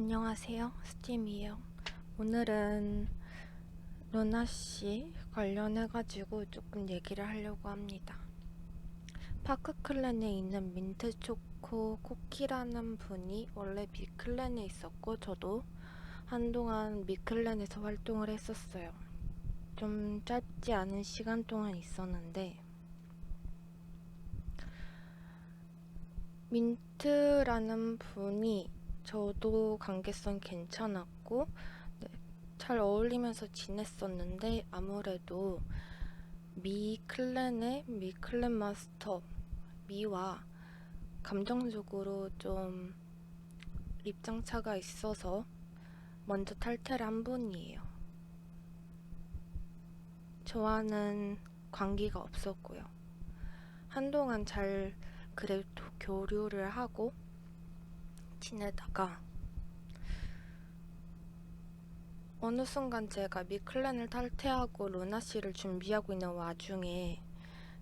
안녕하세요. 스팀이에요. 오늘은 루나 씨 관련해 가지고 조금 얘기를 하려고 합니다. 파크 클랜에 있는 민트 초코 쿠키라는 분이 원래 미클랜에 있었고 저도 한동안 미클랜에서 활동을 했었어요. 좀 짧지 않은 시간 동안 있었는데 민트라는 분이 저도 관계성 괜찮았고 네, 잘 어울리면서 지냈었는데 아무래도 미 클랜의 미 클랜 마스터 미와 감정적으로 좀 입장차가 있어서 먼저 탈퇴를 한 분이에요. 저와는 관계가 없었고요. 한동안 잘 그래도 교류를 하고 지내다가 어느 순간 제가 미클랜을 탈퇴하고 루나 씨를 준비하고 있는 와중에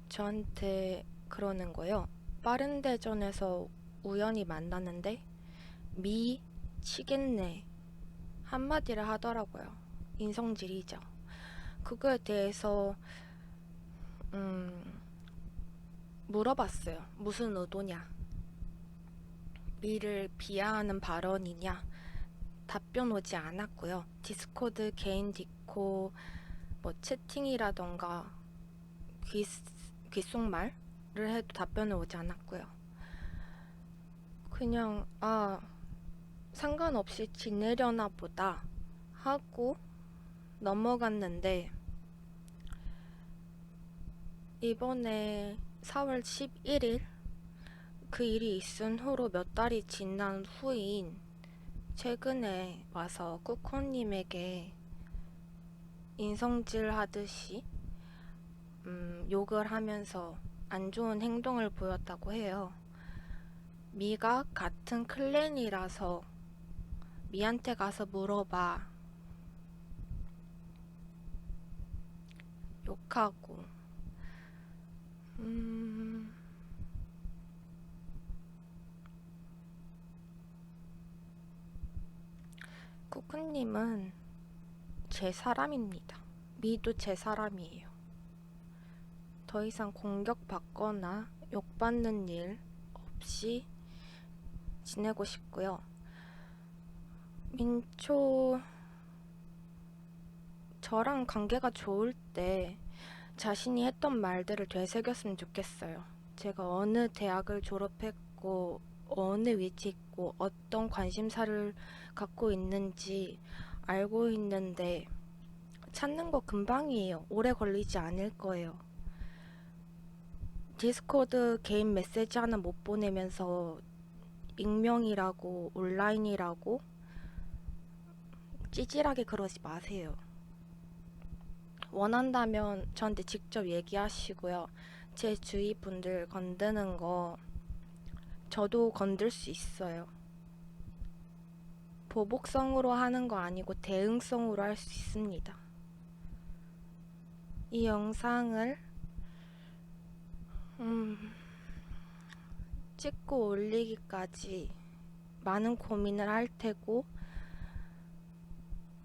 저한테 그러는 거예요. 빠른 대전에서 우연히 만났는데 미 치겠네 한마디를 하더라고요. 인성질이죠. 그거에 대해서 음 물어봤어요. 무슨 의도냐? 미를 비하하는 발언이냐? 답변 오지 않았고요. 디스코드 개인 디코 뭐 채팅이라던가 귀, 귓속말을 해도 답변이 오지 않았고요. 그냥 아 상관없이 지내려나 보다 하고 넘어갔는데 이번에 4월 11일 그 일이 있은 후로 몇 달이 지난 후인 최근에 와서 쿠코님에게 인성질 하듯이 음, 욕을 하면서 안 좋은 행동을 보였다고 해요. 미가 같은 클랜이라서 미한테 가서 물어봐. 욕하고 음... 쿠쿠님은 제 사람입니다. 미도 제 사람이에요. 더 이상 공격받거나 욕받는 일 없이 지내고 싶고요. 민초 저랑 관계가 좋을 때 자신이 했던 말들을 되새겼으면 좋겠어요. 제가 어느 대학을 졸업했고 어느 위치 있고 어떤 관심사를 갖고 있는지 알고 있는데 찾는 거 금방이에요. 오래 걸리지 않을 거예요. 디스코드 개인 메시지 하나 못 보내면서 익명이라고 온라인이라고 찌질하게 그러지 마세요. 원한다면 저한테 직접 얘기하시고요. 제 주위 분들 건드는 거 저도 건들 수 있어요. 보복성으로 하는 거 아니고 대응성으로 할 수 있습니다. 이 영상을 음, 찍고 올리기까지 많은 고민을 할 테고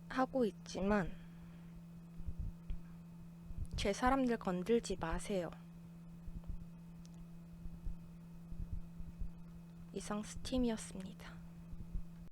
하고 있지만 제 사람들 건들지 마세요. 이상 스팀이었습니다.